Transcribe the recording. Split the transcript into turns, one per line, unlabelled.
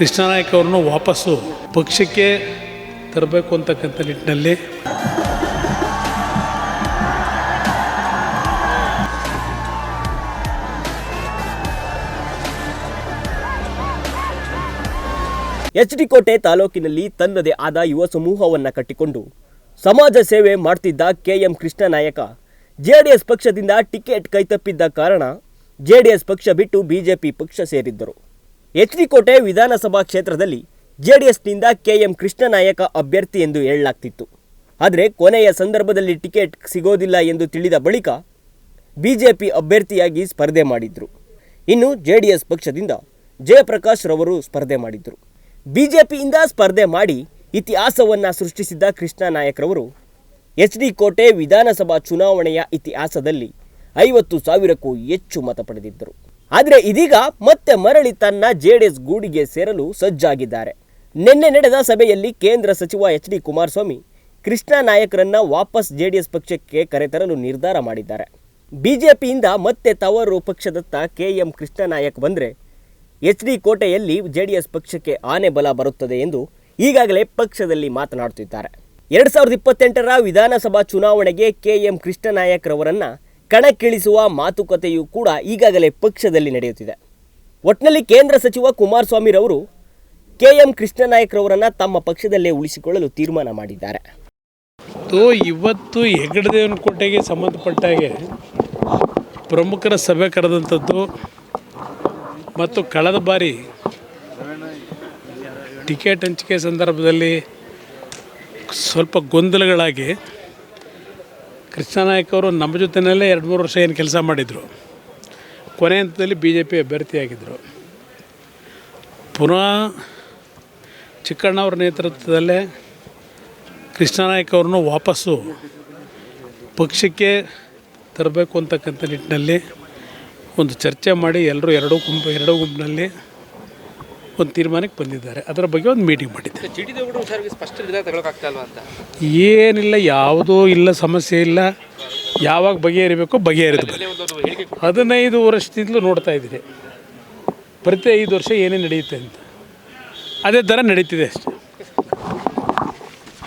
ಕೃಷ್ಣನಾಯ್ಕ ಅವ್ರನ್ನ ವಾಪಸ್ಸು ಪಕ್ಷಕ್ಕೆ ತರಬೇಕು ಅಂತಕ್ಕಂಥ ನಿಟ್ಟಿನಲ್ಲಿ.
ಎಚ್ ಡಿ ಕೋಟೆ ತಾಲೂಕಿನಲ್ಲಿ ತನ್ನದೇ ಆದ ಯುವ ಸಮೂಹವನ್ನ ಕಟ್ಟಿಕೊಂಡು ಸಮಾಜ ಸೇವೆ ಮಾಡ್ತಿದ್ದ K M Krishna Nayaka. J D S ಪಕ್ಷದಿಂದ ಟಿಕೆಟ್ ಕೈತಪ್ಪಿದ್ದ ಕಾರಣ ಜೆಡಿಎಸ್ ಪಕ್ಷ ಬಿಟ್ಟು ಬಿಜೆಪಿ ಪಕ್ಷ ಸೇರಿದ್ದರು. ಎಚ್ ಡಿ ಕೋಟೆ ವಿಧಾನಸಭಾ ಕ್ಷೇತ್ರದಲ್ಲಿ ಜೆಡಿಎಸ್ನಿಂದ ಕೆಎಂ ಕೃಷ್ಣನಾಯಕ ಅಭ್ಯರ್ಥಿ ಎಂದು ಹೇಳಲಾಗ್ತಿತ್ತು. ಆದರೆ ಕೊನೆಯ ಸಂದರ್ಭದಲ್ಲಿ ಟಿಕೆಟ್ ಸಿಗೋದಿಲ್ಲ ಎಂದು ತಿಳಿದ ಬಳಿಕ ಬಿಜೆಪಿ ಅಭ್ಯರ್ಥಿಯಾಗಿ ಸ್ಪರ್ಧೆ ಮಾಡಿದ್ರು. ಇನ್ನು ಜೆಡಿಎಸ್ ಪಕ್ಷದಿಂದ ಜಯಪ್ರಕಾಶ್ ರವರು ಸ್ಪರ್ಧೆ ಮಾಡಿದ್ರು. ಬಿಜೆಪಿಯಿಂದ ಸ್ಪರ್ಧೆ ಮಾಡಿ ಇತಿಹಾಸವನ್ನ ಸೃಷ್ಟಿಸಿದ್ದ ಕೃಷ್ಣ ರವರು ಎಚ್ ಡಿ ಕೋಟೆ ವಿಧಾನಸಭಾ ಚುನಾವಣೆಯ ಇತಿಹಾಸದಲ್ಲಿ ಐವತ್ತು ಸಾವಿರಕ್ಕೂ ಹೆಚ್ಚು ಮತ ಪಡೆದಿದ್ದರು. ಆದರೆ ಇದೀಗ ಮತ್ತೆ ಮರಳಿ ತನ್ನ ಜೆಡಿಎಸ್ ಗೂಡಿಗೆ ಸೇರಲು ಸಜ್ಜಾಗಿದ್ದಾರೆ. ನಿನ್ನೆ ನಡೆದ ಸಭೆಯಲ್ಲಿ ಕೇಂದ್ರ ಸಚಿವ ಎಚ್ ಡಿ ಕುಮಾರಸ್ವಾಮಿ ಕೃಷ್ಣ ನಾಯಕರನ್ನ ವಾಪಸ್ ಜೆಡಿಎಸ್ ಪಕ್ಷಕ್ಕೆ ಕರೆತರಲು ನಿರ್ಧಾರ ಮಾಡಿದ್ದಾರೆ. ಬಿಜೆಪಿಯಿಂದ ಮತ್ತೆ ತವರು ಪಕ್ಷದತ್ತ ಕೆ ಎಂ ಕೃಷ್ಣ ನಾಯಕ್ ಬಂದರೆ ಎಚ್ ಡಿ ಕೋಟೆಯಲ್ಲಿ ಜೆಡಿಎಸ್ ಪಕ್ಷಕ್ಕೆ ಆನೆ ಬಲ ಬರುತ್ತದೆ ಎಂದು ಈಗಾಗಲೇ ಪಕ್ಷದಲ್ಲಿ ಮಾತನಾಡುತ್ತಿದ್ದಾರೆ. ಎರಡು ಸಾವಿರದ ಇಪ್ಪತ್ತೆಂಟರ ವಿಧಾನಸಭಾ ಚುನಾವಣೆಗೆ ಕೆ ಕೆಎಂ ಕೃಷ್ಣನಾಯಕ್ ಕಣಕ್ಕಿಳಿಸುವ ಮಾತುಕತೆಯೂ ಕೂಡ ಈಗಾಗಲೇ ಪಕ್ಷದಲ್ಲಿ ನಡೆಯುತ್ತಿದೆ. ಒಟ್ಟಿನಲ್ಲಿ ಕೇಂದ್ರ ಸಚಿವ ಕುಮಾರಸ್ವಾಮಿರವರು ಕೆಎಂ ಕೃಷ್ಣನಾಯಕ್ರವರನ್ನು ತಮ್ಮ ಪಕ್ಷದಲ್ಲೇ ಉಳಿಸಿಕೊಳ್ಳಲು ತೀರ್ಮಾನ ಮಾಡಿದ್ದಾರೆ.
ಇವತ್ತು ಹೆಗ್ಗಡದೇವನ ಕೋಟೆಗೆ ಸಂಬಂಧಪಟ್ಟ ಹಾಗೆ ಪ್ರಮುಖರ ಸಭೆ ಕರೆದಂಥದ್ದು ಮತ್ತು ಕಳೆದ ಬಾರಿ ಟಿಕೆಟ್ ಹಂಚಿಕೆ ಸಂದರ್ಭದಲ್ಲಿ ಸ್ವಲ್ಪ ಗೊಂದಲಗಳಾಗಿ ಕೃಷ್ಣನಾಯಕ್ ಅವರು ನಮ್ಮ ಜೊತೆಯಲ್ಲೇ ಎರಡು ಮೂರು ವರ್ಷ ಏನು ಕೆಲಸ ಮಾಡಿದರು. ಕೊನೆ ಹಂತದಲ್ಲಿ ಬಿ ಜೆ ಪಿ ಅಭ್ಯರ್ಥಿಯಾಗಿದ್ದರು ಪುನಃ ಚಿಕ್ಕಣ್ಣವ್ರ ನೇತೃತ್ವದಲ್ಲೇ ಕೃಷ್ಣನಾಯಕ್ ಅವ್ರನ್ನು ವಾಪಸ್ಸು ಪಕ್ಷಕ್ಕೆ ತರಬೇಕು ಅಂತಕ್ಕಂಥ ನಿಟ್ಟಿನಲ್ಲಿ ಒಂದು ಚರ್ಚೆ ಮಾಡಿ ಎಲ್ಲರೂ ಎರಡೂ ಗುಂಪು, ಎರಡೂ ಗುಂಪಿನಲ್ಲಿ ಒಂದು ತೀರ್ಮಾನಕ್ಕೆ ಬಂದಿದ್ದಾರೆ. ಅದರ ಬಗ್ಗೆ ಒಂದು ಮೀಟಿಂಗ್ ಮಾಡಿದ್ದೆ ಏನಿಲ್ಲ ಯಾವುದೂ ಇಲ್ಲ ಸಮಸ್ಯೆ ಇಲ್ಲ. ಯಾವಾಗ ಬಗೆಹರಿಬೇಕೋ ಬಗೆಹರಿದು ಹದಿನೈದು ವರ್ಷದಿಂದಲೂ ನೋಡ್ತಾ ಇದ್ದೀನಿ. ಪ್ರತಿ ಐದು ವರ್ಷ ಏನೇ ನಡೆಯುತ್ತೆ ಅಂತ. ಅದೇ ಥರ ನಡೀತಿದೆ ಅಷ್ಟೇ.